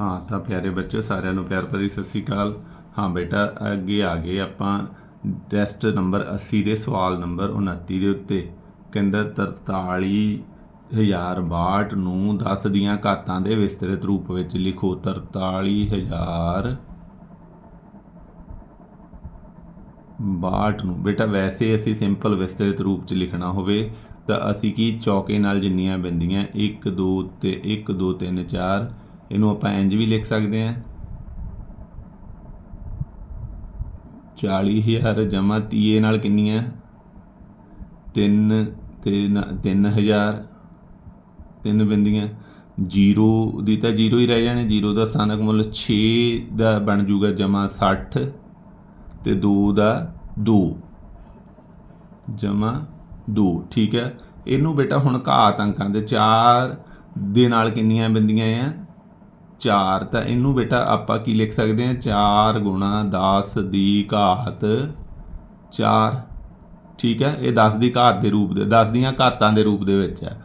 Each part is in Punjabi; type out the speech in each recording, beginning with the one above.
ਹਾਂ, ਤਾਂ ਪਿਆਰੇ ਬੱਚਿਓ, ਸਾਰਿਆਂ ਨੂੰ ਪਿਆਰ ਭਰੀ ਸਤਿ ਸ਼੍ਰੀ ਅਕਾਲ। ਹਾਂ ਬੇਟਾ, ਅੱਗੇ ਆ ਗਏ ਆਪਾਂ ਟੈਸਟ ਨੰਬਰ 80 ਦੇ, ਸਵਾਲ ਨੰਬਰ 29 ਦੇ ਉੱਤੇ। ਕਹਿੰਦਾ 43062 ਨੂੰ 10 ਦੀਆਂ ਘਾਤਾਂ ਦੇ ਵਿਸਤ੍ਰਿਤ ਰੂਪ ਵਿੱਚ ਲਿਖੋ। 43000 62 ਨੂੰ। ਬੇਟਾ, ਵੈਸੇ ਅਸੀਂ ਸਿੰਪਲ ਵਿਸਤ੍ਰਿਤ ਰੂਪ ਚ ਲਿਖਣਾ ਹੋਵੇ, ਤਾਂ ਅਸੀਂ ਕੀ ਚੌਕੇ ਨਾਲ ਜਿੰਨੀਆਂ ਬਿੰਦੀਆਂ 1 2 ਤੇ 1 2 3 4 ਇਹਨੂੰ ਆਪਾਂ ਇੰਜ ਵੀ ਲਿਖ ਸਕਦੇ ਹਾਂ। 40000 ਜਮਾ 30 ਨਾਲ ਕਿੰਨੀਆਂ? 3 ਤੇ 3000 ਤਿੰਨ ਬਿੰਦੀਆਂ। 0 ਦੀ ਤਾਂ 0 ਹੀ ਰਹਿ ਜਾਣੇ। 0 ਦਾ ਸਥਾਨਕ ਮੁੱਲ 6 ਦਾ ਬਣ ਜੂਗਾ ਜਮਾ 60 ਤੇ 2 ਦਾ 2 ਜਮਾ 2 ਠੀਕ ਹੈ। ਇਹਨੂੰ ਬੇਟਾ ਹੁਣ ਘਾਤ ਅੰਕਾਂ ਦੇ 4 ਦੇ ਨਾਲ ਕਿੰਨੀਆਂ ਬਿੰਦੀਆਂ ਆ? 4 ਤਾਂ ਇਹਨੂੰ ਬੇਟਾ ਆਪਾਂ ਕੀ ਲਿਖ ਸਕਦੇ ਹਾਂ? 4 ਗੁਣਾ 10 ਦੀ ਘਾਤ 4 ਠੀਕ ਹੈ? ਇਹ 10 ਦੀ ਘਾਤ ਦੇ ਰੂਪ ਦੇ 10 ਦੀਆਂ ਘਾਤਾਂ ਦੇ ਰੂਪ ਦੇ ਵਿੱਚ ਹੈ।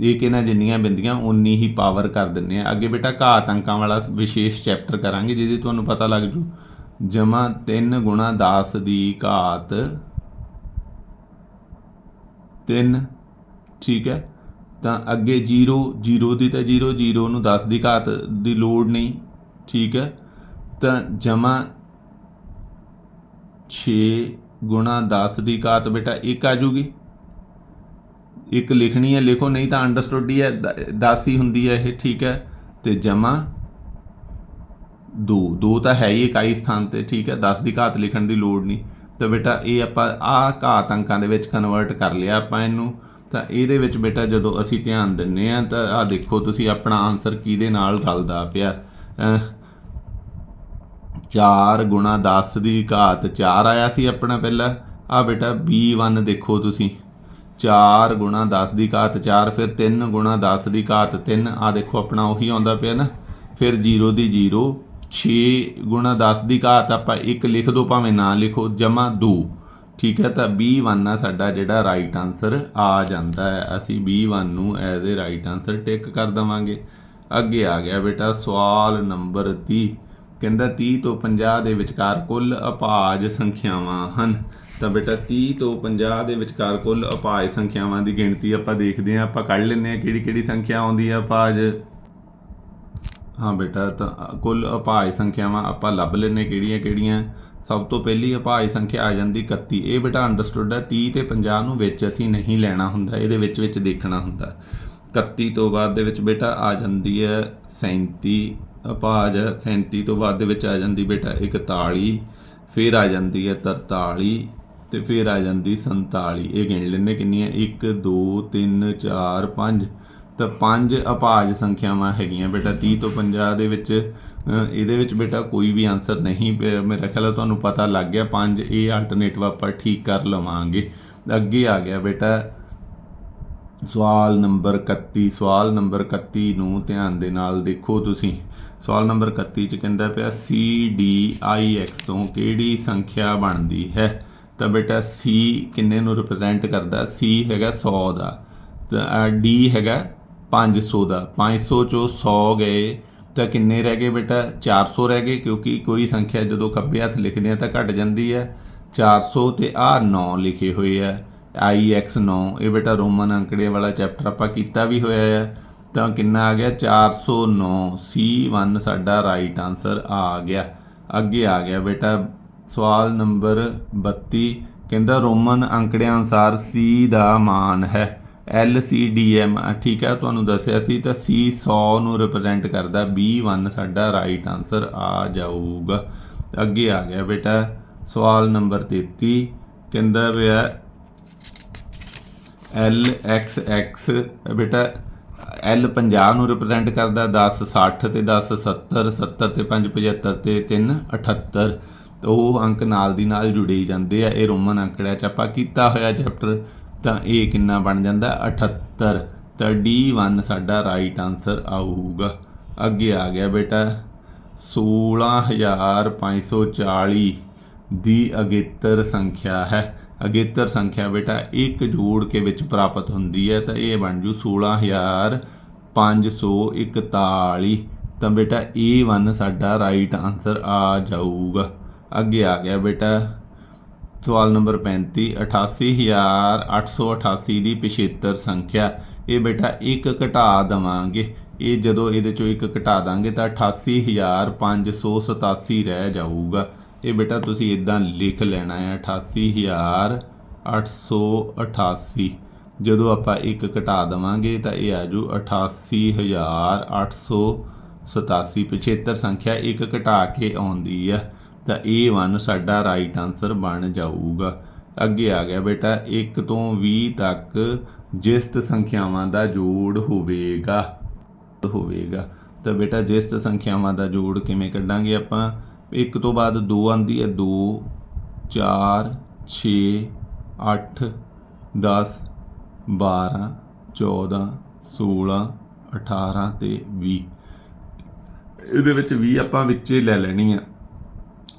ਇਹ ਕਿਨਾਂ ਜਿੰਨੀਆਂ ਬਿੰਦੀਆਂ ਉਨੀ ਹੀ ਪਾਵਰ ਕਰ ਦਿੰਨੇ ਆ ਅੱਗੇ ਬੇਟਾ ਘਾਤ ਅੰਕਾਂ ਵਾਲਾ ਵਿਸ਼ੇਸ਼ ਚੈਪਟਰ ਕਰਾਂਗੇ, ਜਿਹਦੇ ਤੁਹਾਨੂੰ ਪਤਾ ਲੱਗ ਜੂ। ਜਮਾ 3 ਗੁਣਾ 10 ਦੀ ਘਾਤ 3 ਠੀਕ ਹੈ? ਤਾਂ ਅੱਗੇ 0 0 ਦੀ ਤਾਂ 0 0 ਨੂੰ 10 ਦੀ ਘਾਤ ਦੀ ਲੋੜ ਨਹੀਂ, ਠੀਕ ਹੈ? ਤਾਂ ਜਮਾ 6 ਗੁਣਾ 10 ਦੀ ਘਾਤ ਬੇਟਾ 1 ਆ ਜੂਗੀ। ਇੱਕ ਲਿਖਣੀ ਹੈ, ਲਿਖੋ, ਨਹੀਂ ਤਾਂ ਅੰਡਰਸਟੂਡ ਹੀ ਹੈ 10 ਹੀ ਹੁੰਦੀ ਹੈ ਇਹ, ਠੀਕ ਹੈ? ਤੇ ਜਮਾ 2 2 ਤਾਂ ਹੈ ਹੀ ਇਕਾਈ ਸਥਾਨ ਤੇ, ਠੀਕ ਹੈ? 10 ਦੀ ਘਾਤ ਲਿਖਣ ਦੀ ਲੋੜ ਨਹੀਂ। ਤਾਂ ਬੇਟਾ ਇਹ ਆਪਾਂ ਆ ਘਾਤ ਅੰਕਾਂ ਦੇ ਵਿੱਚ ਕਨਵਰਟ ਕਰ ਲਿਆ ਆਪਾਂ ਇਹਨੂੰ। ਤਾਂ ਇਹਦੇ ਵਿੱਚ ਬੇਟਾ ਜਦੋਂ ਅਸੀਂ ਧਿਆਨ ਦਿੰਨੇ ਆ ਤਾਂ ਆ ਦੇਖੋ ਤੁਸੀਂ ਆਪਣਾ ਆਨਸਰ ਕਿਹਦੇ ਨਾਲ ਰਲਦਾ ਪਿਆ? 4 ਗੁਣਾ 10 ਦੀ ਘਾਤ 4 ਆਇਆ ਸੀ ਆਪਣਾ ਪਹਿਲਾਂ। ਆ ਬੇਟਾ B1 ਦੇਖੋ ਤੁਸੀਂ। 4 ਗੁਣਾ 10 ਦੀ ਘਾਤ 4 ਫਿਰ 3 ਗੁਣਾ 10 ਦੀ ਘਾਤ 3 ਆ ਦੇਖੋ ਆਪਣਾ ਉਹੀ ਆਉਂਦਾ ਪਿਆ ਨਾ। ਫਿਰ 0 ਦੀ 0 6 ਗੁਣਾ 10 ਦੀ ਘਾਤ ਆਪਾਂ 1 ਲਿਖ ਦੋ ਭਾਵੇਂ ਨਾ ਲਿਖੋ, ਜਮਾ 2 ਠੀਕ ਹੈ, ਤਾਂ B1 ਆ ਸਾਡਾ ਜਿਹੜਾ ਰਾਈਟ ਆਨਸਰ ਆ ਜਾਂਦਾ ਹੈ। ਅਸੀਂ B1 ਨੂੰ as a right answer tick ਕਰ ਦਵਾਂਗੇ। ਅੱਗੇ ਆ ਗਿਆ ਬੇਟਾ ਸਵਾਲ ਨੰਬਰ 30 ਕਹਿੰਦਾ 30 ਤੋਂ 50 ਦੇ ਵਿਚਕਾਰ ਕੁੱਲ ਅਪਾਜ ਸੰਖਿਆਵਾਂ ਹਨ। ਤਾਂ ਬੇਟਾ 30 ਤੋਂ 50 ਦੇ ਵਿਚਕਾਰ ਕੁੱਲ ਅਪਾਜ ਸੰਖਿਆਵਾਂ ਦੀ ਗਿਣਤੀ ਆਪਾਂ ਦੇਖਦੇ ਹਾਂ। ਆਪਾਂ ਕੱਢ ਲੈਂਦੇ ਹਾਂ ਕਿਹੜੀ ਕਿਹੜੀ ਸੰਖਿਆ ਆਉਂਦੀ ਹੈ ਅਪਾਜ। ਹਾਂ ਬੇਟਾ, ਤਾਂ ਕੁੱਲ ਅਪਾਜ ਸੰਖਿਆਵਾਂ ਆਪਾਂ ਲੱਭ ਲੈਂਦੇ ਕਿਹੜੀਆਂ ਕਿਹੜੀਆਂ। ਸਭ ਤੋਂ ਪਹਿਲੀ ਅਪਾਜ ਸੰਖਿਆ ਆ ਜਾਂਦੀ 31 ਇਹ ਬੇਟਾ ਅੰਡਰਸਟੂਡ ਹੈ 30 ਤੇ 50 ਨੂੰ ਵਿੱਚ ਅਸੀਂ ਨਹੀਂ ਲੈਣਾ ਹੁੰਦਾ, ਇਹਦੇ ਵਿੱਚ ਵਿੱਚ ਦੇਖਣਾ ਹੁੰਦਾ। 31 ਤੋਂ ਬਾਅਦ ਦੇ ਵਿੱਚ ਬੇਟਾ ਆ ਜਾਂਦੀ ਹੈ 37 ਅਪਾਜ 37 ਤੋਂ ਬਾਅਦ ਦੇ ਵਿੱਚ ਆ ਜਾਂਦੀ ਬੇਟਾ 41 ਫਿਰ ਆ ਜਾਂਦੀ ਹੈ 43 ਤੇ ਫਿਰ ਆ ਜਾਂਦੀ 47 ਇਹ ਗਿਣ ਲੈਣੇ ਕਿੰਨੀਆਂ 1 2 3 4 5 ਤਾਂ ਪੰਜ ਅਪਾਜ ਸੰਖਿਆਵਾਂ ਹੈਗੀਆਂ ਬੇਟਾ 30 ਤੋਂ 50 ਦੇ ਵਿੱਚ ਇਹਦੇ ਵਿੱਚ ਬੇਟਾ ਕੋਈ ਵੀ ਆਨਸਰ ਨਹੀਂ ਮੇਰਾ ਖਿਆਲ ਤੁਹਾਨੂੰ ਪਤਾ ਲੱਗ ਗਿਆ, ਪੰਜ ਇਹ ਆਲਟਰਨੇਟਿਵ ਆਪਾਂ ਠੀਕ ਕਰ ਲਵਾਂਗੇ। ਅੱਗੇ ਆ ਗਿਆ ਬੇਟਾ, ਸਵਾਲ ਨੰਬਰ 31 ਸਵਾਲ ਨੰਬਰ 31 ਨੂੰ ਧਿਆਨ ਦੇ ਨਾਲ ਦੇਖੋ ਤੁਸੀਂ। ਸਵਾਲ ਨੰਬਰ 31 ਚ ਕਹਿੰਦਾ ਪਿਆ, C, D, I, X ਤੋਂ ਕਿਹੜੀ ਸੰਖਿਆ ਬਣਦੀ ਹੈ? ਤਾਂ ਬੇਟਾ C ਕਿੰਨੇ ਨੂੰ ਰਿਪਰੈਜ਼ੈਂਟ ਕਰਦਾ? C ਹੈਗਾ 100 ਦਾ। ਤਾਂ D ਹੈਗਾ 500 ਦਾ। 500 ਚੋਂ 100 ਗਏ ਤਾਂ ਕਿੰਨੇ ਰਹਿ ਗਏ ਬੇਟਾ? 400 ਰਹਿ ਗਏ ਕਿਉਂਕਿ ਕੋਈ ਸੰਖਿਆ ਜਦੋਂ ਖੱਬੇ ਹੱਥ ਲਿਖਦੇ ਆ ਤਾਂ ਘਟ ਜਾਂਦੀ ਹੈ। 400 ਤੇ ਆ 9 ਲਿਖੇ ਹੋਏ ਆ। IX9 ਇਹ ਬੇਟਾ ਰੋਮਨ ਅੰਕੜੇ ਵਾਲਾ ਚੈਪਟਰ ਆਪਾਂ ਕੀਤਾ ਵੀ ਹੋਇਆ ਹੈ ਤਾਂ ਕਿੰਨਾ ਆ ਗਿਆ? 409 C1 ਸਾਡਾ ਰਾਈਟ ਆਨਸਰ ਆ ਗਿਆ। ਅੱਗੇ ਆ ਗਿਆ ਬੇਟਾ। ਸਵਾਲ ਨੰਬਰ 32 ਕਹਿੰਦਾ ਰੋਮਨ ਅੰਕੜਿਆਂ ਅਨੁਸਾਰ C ਦਾ ਮਾਨ ਹੈ। LCDM ਠੀਕ ਹੈ, ਤੁਹਾਨੂੰ ਦੱਸਿਆ ਸੀ ਤਾਂ C 100 ਨੂੰ ਰਿਪਰੈਜ਼ੈਂਟ ਕਰਦਾ B1 ਸਾਡਾ ਰਾਈਟ ਆਨਸਰ ਆ ਜਾਊਗਾ। ਅੱਗੇ ਆ ਗਿਆ ਬੇਟਾ, ਸਵਾਲ ਨੰਬਰ 33 ਕਹਿੰਦਾ ਪਿਆ LXX ਬੇਟਾ, L 50 ਨੂੰ ਰਿਪਰੈਜ਼ੈਂਟ ਕਰਦਾ 10 60 ਤੇ 10 70 70 ਤੇ 5 75 ਤੇ 3 78 ਉਹ ਅੰਕ ਨਾਲ ਦੀ ਨਾਲ ਜੁੜੇ ਹੀ ਜਾਂਦੇ ਆ, ਇਹ ਰੋਮਨ ਅੰਕੜਿਆਂ ਚ ਆਪਾਂ ਕੀਤਾ ਹੋਇਆ ਚੈਪਟਰ ਤਾਂ ਇਹ ਕਿੰਨਾ ਬਣ ਜਾਂਦਾ? 78 ਤਾਂ D1 ਸਾਡਾ ਰਾਈਟ ਆਨਸਰ ਆਊਗਾ। ਅੱਗੇ ਆ ਗਿਆ ਬੇਟਾ। 16540 ਦੀ ਅਗੇਤਰ ਸੰਖਿਆ ਹੈ। ਅਗੇਤਰ ਸੰਖਿਆ ਬੇਟਾ, ਇੱਕ ਜੋੜ ਕੇ ਵਿੱਚ ਪ੍ਰਾਪਤ ਹੁੰਦੀ ਹੈ, ਤਾਂ ਇਹ ਬਣ ਜੂ 16541 ਤਾਂ ਬੇਟਾ A1 ਸਾਡਾ ਰਾਈਟ ਆਨਸਰ ਆ ਜਾਊਗਾ। ਅੱਗੇ ਆ ਗਿਆ ਬੇਟਾ। ਸਵਾਲ ਨੰਬਰ 35 88888 ਦੀ ਪਿਛੇਤਰ ਸੰਖਿਆ। ਇਹ ਬੇਟਾ ਇੱਕ ਘਟਾ ਦਵਾਂਗੇ। ਇਹ ਜਦੋਂ ਇਹਦੇ ਚੋਂ ਇੱਕ ਘਟਾ ਦਾਂਗੇ ਤਾਂ 88587 ਰਹਿ ਜਾਊਗਾ। ਇਹ ਬੇਟਾ ਤੁਸੀਂ ਇਦਾਂ ਲਿਖ ਲੈਣਾ ਹੈ 88888 ਜਦੋਂ ਆਪਾਂ ਇੱਕ ਘਟਾ ਦਵਾਂਗੇ ਤਾਂ ਇਹ ਆ ਜੂ 88887 75 ਸੰਖਿਆ ਇੱਕ ਘਟਾ ਕੇ ਆਉਂਦੀ ਆ। ਤਾਂ A1 ਸਾਡਾ ਰਾਈਟ ਆਨਸਰ ਬਣ ਜਾਊਗਾ। ਅੱਗੇ ਆ ਗਿਆ ਬੇਟਾ 1 ਤੋਂ 20 ਤੱਕ ਜਿਸਤ ਸੰਖਿਆਵਾਂ ਦਾ ਜੋੜ ਹੋਵੇਗਾ। ਹੋਵੇਗਾ। ਤਾਂ ਬੇਟਾ, ਜਿਸਤ ਸੰਖਿਆਵਾਂ ਦਾ ਜੋੜ ਕਿਵੇਂ ਕੱਢਾਂਗੇ ਆਪਾਂ? 1 ਤੋਂ ਬਾਅਦ 2 ਆਂਦੀ ਹੈ 2 4 6 8 10 12 14 16 18 ਤੇ 20 ਇਹਦੇ ਵਿੱਚ 20 ਆਪਾਂ ਵਿੱਚੇ ਲੈ ਲੈਣੀ ਆ।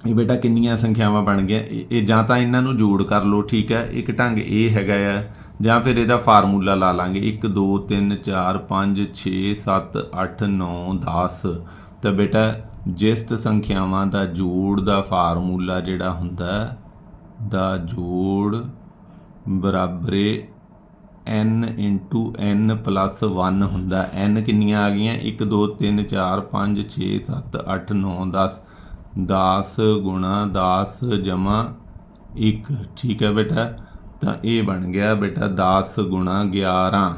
ਇਹ ਬੇਟਾ ਕਿੰਨੀਆਂ ਸੰਖਿਆਵਾਂ ਬਣ ਗਈਆਂ। ਇਹ ਜਾਂ ਤਾਂ ਇਹਨਾਂ ਨੂੰ ਜੋੜ ਕਰ ਲਓ, ਠੀਕ ਹੈ। ਇੱਕ ਢੰਗ ਇਹ ਹੈਗਾ ਆ, ਜਾਂ ਫਿਰ ਇਹਦਾ ਫਾਰਮੂਲਾ ਲਾ ਲਾਂਗੇ। 1 2 3 4 5 6 7 8 9 10 ਤਾਂ ਬੇਟਾ ਜਿਸਤ ਸੰਖਿਆਵਾਂ ਦਾ ਜੋੜ ਦਾ ਫਾਰਮੂਲਾ ਜਿਹੜਾ ਹੁੰਦਾ ਦਾ ਜੋੜ ਬਰਾਬਰੇ n n 1 ਹੁੰਦਾ n ਕਿੰਨੀਆਂ ਆ ਗਈਆਂ? 1 2 3 4 5 6 7 8 9 10 10 ਗੁਣਾ 10 ਜਮਾ 1 ਠੀਕ ਹੈ ਬੇਟਾ? ਤਾਂ ਇਹ ਬਣ ਗਿਆ ਬੇਟਾ 10 ਗੁਣਾ 11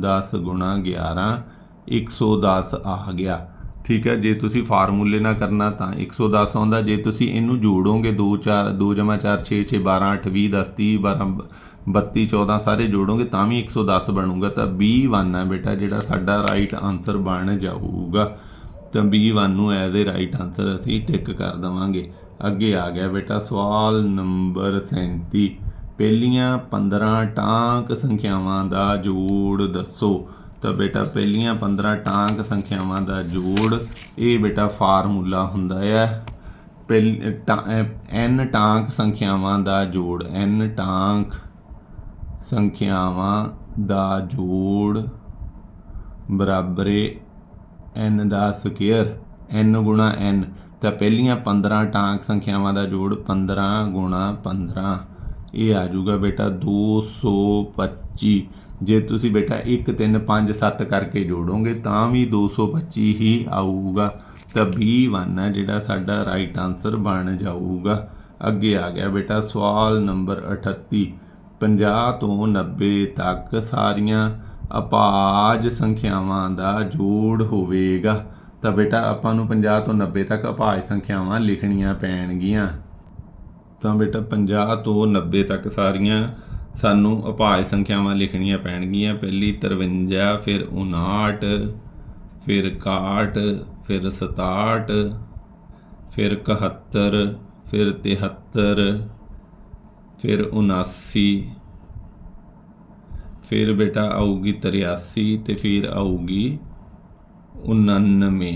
10 ਗੁਣਾ 11 110 ਆ ਗਿਆ। ਠੀਕ ਹੈ, ਜੇ ਤੁਸੀਂ ਫਾਰਮੂਲੇ ਨਾਲ ਕਰਨਾ ਤਾਂ 110 ਆਉਂਦਾ। ਜੇ ਤੁਸੀਂ ਇਹਨੂੰ ਜੋੜੋਗੇ 2 4 2 ਜਮਾ 4 6 6 12 8 20 10 30 12 32 14 ਸਾਰੇ ਜੋੜੋਗੇ ਤਾਂ ਵੀ 110 ਬਣੂਗਾ। ਤਾਂ B1 ਹੈ ਬੇਟਾ ਜਿਹੜਾ ਸਾਡਾ ਰਾਈਟ ਆਨਸਰ ਬਣ ਜਾਊਗਾ। ਤਾਂ B1 ਨੂੰ ਐਜ਼ ਅ ਰਾਈਟ ਆਨਸਰ ਅਸੀਂ ਟਿਕ ਕਰ ਦਵਾਂਗੇ। ਅੱਗੇ ਆ ਗਿਆ ਬੇਟਾ, ਸਵਾਲ ਨੰਬਰ 37 ਪਹਿਲੀਆਂ 15 ਟਾਂਕ ਸੰਖਿਆਵਾਂ ਦਾ ਜੋੜ ਦੱਸੋ। ਤਾਂ ਬੇਟਾ, ਪਹਿਲੀਆਂ 15 ਟਾਂਕ ਸੰਖਿਆਵਾਂ ਦਾ ਜੋੜ, ਇਹ ਬੇਟਾ ਫਾਰਮੂਲਾ ਹੁੰਦਾ ਹੈ। ਪਹਿਲ, ਟਾ- ਅਹ, n ਟਾਂਕ ਸੰਖਿਆਵਾਂ ਦਾ ਜੋੜ, n ਟਾਂਕ ਸੰਖਿਆਵਾਂ ਦਾ ਜੋੜ ਬਰਾਬਰੇ n ਦਾ ਸਕੁਅਰ n ਗੁਣਾ n ਤਾਂ ਪਹਿਲੀਆਂ 15 ਟਾਂਕ ਸੰਖਿਆਵਾਂ ਦਾ ਜੋੜ 15 ਗੁਣਾ 15 ਇਹ ਆ ਜਾਊਗਾ ਬੇਟਾ 225 ਜੇ ਤੁਸੀਂ ਬੇਟਾ 1 3 5 7 ਕਰਕੇ ਜੋੜੋਗੇ ਤਾਂ ਵੀ 225 ਹੀ ਆਊਗਾ। ਤਾਂ B1 ਹੈ ਜਿਹੜਾ ਸਾਡਾ ਰਾਈਟ ਆਨਸਰ ਬਣ ਜਾਊਗਾ। ਅੱਗੇ ਆ ਗਿਆ ਬੇਟਾ ਸਵਾਲ ਨੰਬਰ 38 50 ਤੋਂ 90 ਤੱਕ ਸਾਰੀਆਂ ਅਪਾਜ ਸੰਖਿਆਵਾਂ ਦਾ ਜੋੜ ਹੋਵੇਗਾ। ਤਾਂ ਬੇਟਾ, ਆਪਾਂ ਨੂੰ 50 ਤੋਂ 90 ਤੱਕ ਅਪਾਜ ਸੰਖਿਆਵਾਂ ਲਿਖਣੀਆਂ ਪੈਣਗੀਆਂ। ਤਾਂ ਬੇਟਾ 50 ਤੋਂ 90 ਤੱਕ ਸਾਰੀਆਂ ਸਾਨੂੰ ਅਪਾਜ ਸੰਖਿਆਵਾਂ ਲਿਖਣੀਆਂ ਪੈਣਗੀਆਂ। ਪਹਿਲੀ 53 ਫਿਰ 59 ਫਿਰ 61 ਫਿਰ 67 ਫਿਰ 71 ਫਿਰ 73 ਫਿਰ 79 ਫਿਰ ਬੇਟਾ ਆਊਗੀ 83 ਤੇ ਫਿਰ ਆਊਗੀ 99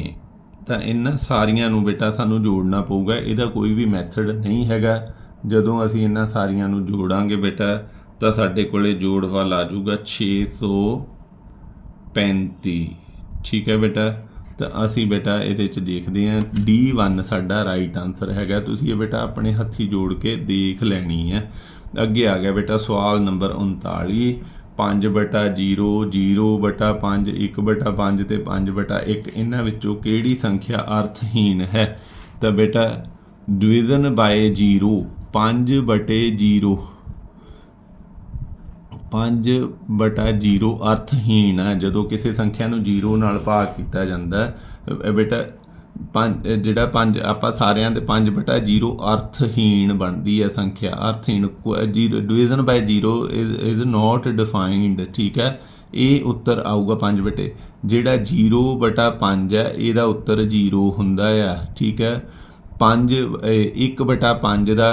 ਤਾਂ ਇਹਨਾਂ ਸਾਰੀਆਂ ਨੂੰ ਬੇਟਾ ਸਾਨੂੰ ਜੋੜਨਾ ਪਊਗਾ। ਇਹਦਾ ਕੋਈ ਵੀ ਮੈਥਡ ਨਹੀਂ ਹੈਗਾ। ਜਦੋਂ ਅਸੀਂ ਇਹਨਾਂ ਸਾਰੀਆਂ ਨੂੰ ਜੋੜਾਂਗੇ ਬੇਟਾ, ਤਾਂ ਸਾਡੇ ਕੋਲੇ ਜੋੜਫਲ ਆ ਜਾਊਗਾ 635 ਠੀਕ ਹੈ ਬੇਟਾ? ਤਾਂ ਅਸੀਂ ਬੇਟਾ ਇਹਦੇ ਚ ਦੇਖਦੇ ਹਾਂ। D1 ਸਾਡਾ ਰਾਈਟ ਆਨਸਰ ਹੈਗਾ। ਤੁਸੀਂ ਇਹ ਬੇਟਾ ਆਪਣੇ ਹੱਥੀ ਜੋੜ ਕੇ ਦੇਖ ਲੈਣੀ ਹੈ। ਅੱਗੇ ਆ ਗਿਆ ਬੇਟਾ ਸਵਾਲ ਨੰਬਰ 39 ਪੰਜ ਬਟਾ 0 0 ਬਟਾ 5 1 ਬਟਾ 5 ਤੇ 5 ਬਟਾ 1 ਇਹਨਾਂ ਵਿੱਚੋਂ ਕਿਹੜੀ ਸੰਖਿਆ ਅਰਥਹੀਨ ਹੈ? ਤਾਂ ਬੇਟਾ ਡਿਵੀਜ਼ਨ ਬਾਈ 0 5 ਬਟੇ 0 5 ਬਟਾ 0 ਅਰਥਹੀਣ ਹੈ, ਜਦੋਂ ਕਿਸੇ ਸੰਖਿਆ ਨੂੰ 0 ਨਾਲ ਭਾਗ ਕੀਤਾ ਜਾਂਦਾ ਹੈ। ਬੇਟਾ ਪੰਜ ਜਿਹੜਾ ਪੰਜ, ਆਪਾਂ ਸਾਰਿਆਂ ਦੇ 5 ਬਟਾ 0 ਅਰਥਹੀਣ ਬਣਦੀ ਹੈ ਸੰਖਿਆ, ਅਰਥਹੀਣ division by 0 is is not defined ਠੀਕ ਹੈ? ਇਹ ਉੱਤਰ ਆਊਗਾ 5 ਬਟੇ, ਜਿਹੜਾ 0 ਬਟਾ 5 ਹੈ, ਇਹਦਾ ਉੱਤਰ 0 ਹੁੰਦਾ ਆ, ਠੀਕ ਹੈ? 5 1 ਬਟਾ 5 ਦਾ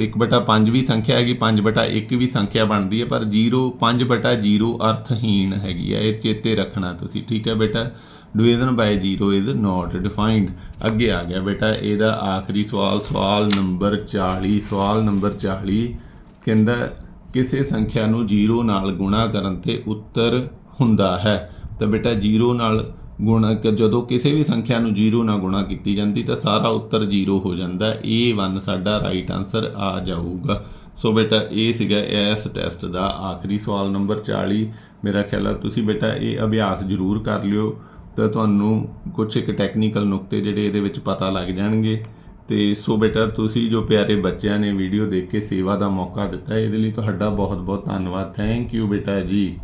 1 ਬਟਾ 5 ਵੀ ਸੰਖਿਆ ਹੈਗੀ 5 ਬਟਾ 1 ਵੀ ਸੰਖਿਆ ਬਣਦੀ ਹੈ, ਪਰ 0 5 ਬਟਾ 0 ਅਰਥਹੀਣ ਹੈਗੀ ਹੈ, ਇਹ ਚੇਤੇ ਰੱਖਣਾ ਤੁਸੀਂ, ਠੀਕ ਹੈ ਬੇਟਾ? Division by 0 is not defined ਅੱਗੇ ਆ ਗਿਆ ਬੇਟਾ, ਇਹਦਾ ਆਖਰੀ ਸਵਾਲ ਸਵਾਲ ਨੰਬਰ 40 ਸਵਾਲ ਨੰਬਰ 40 ਕਹਿੰਦਾ, ਕਿਸੇ ਸੰਖਿਆ ਨੂੰ 0 ਨਾਲ ਗੁਣਾ ਕਰਨ ਤੇ ਉੱਤਰ ਹੁੰਦਾ ਹੈ। ਤਾਂ ਬੇਟਾ 0 ਨਾਲ ਗੁਣਾ ਜਦੋਂ ਕਿਸੇ ਵੀ ਸੰਖਿਆ ਨੂੰ 0 ਨਾਲ ਗੁਣਾ ਕੀਤੀ ਜਾਂਦੀ, ਤਾਂ ਸਾਰਾ ਉੱਤਰ 0 ਹੋ ਜਾਂਦਾ। ਹੈ। A1 ਸਾਡਾ ਰਾਈਟ ਆਨਸਰ ਆ ਜਾਊਗਾ। ਸੋ ਬੇਟਾ, ਇਹ ਸੀਗਾ ਇਸ ਟੈਸਟ ਦਾ ਆਖਰੀ ਸਵਾਲ ਨੰਬਰ 40 ਮੇਰਾ ਖਿਆਲ ਹੈ ਤੁਸੀਂ ਬੇਟਾ ਇਹ ਅਭਿਆਸ ਜ਼ਰੂਰ ਕਰ ਲਿਓ, ਤਾਂ ਤੁਹਾਨੂੰ ਕੁਝ ਇੱਕ ਟੈਕਨੀਕਲ ਨੁਕਤੇ ਜਿਹੜੇ ਇਹਦੇ ਵਿੱਚ ਪਤਾ ਲੱਗ ਜਾਣਗੇ। ਤੇ ਸੋ ਬੇਟਾ, ਤੁਸੀਂ ਜੋ ਪਿਆਰੇ ਬੱਚਿਆਂ ਨੇ ਵੀਡੀਓ ਦੇਖ ਕੇ ਸੇਵਾ ਦਾ ਮੌਕਾ ਦਿੱਤਾ, ਇਹਦੇ ਲਈ ਤੁਹਾਡਾ ਬਹੁਤ ਬਹੁਤ ਧੰਨਵਾਦ। ਥੈਂਕ ਯੂ ਬੇਟਾ ਜੀ।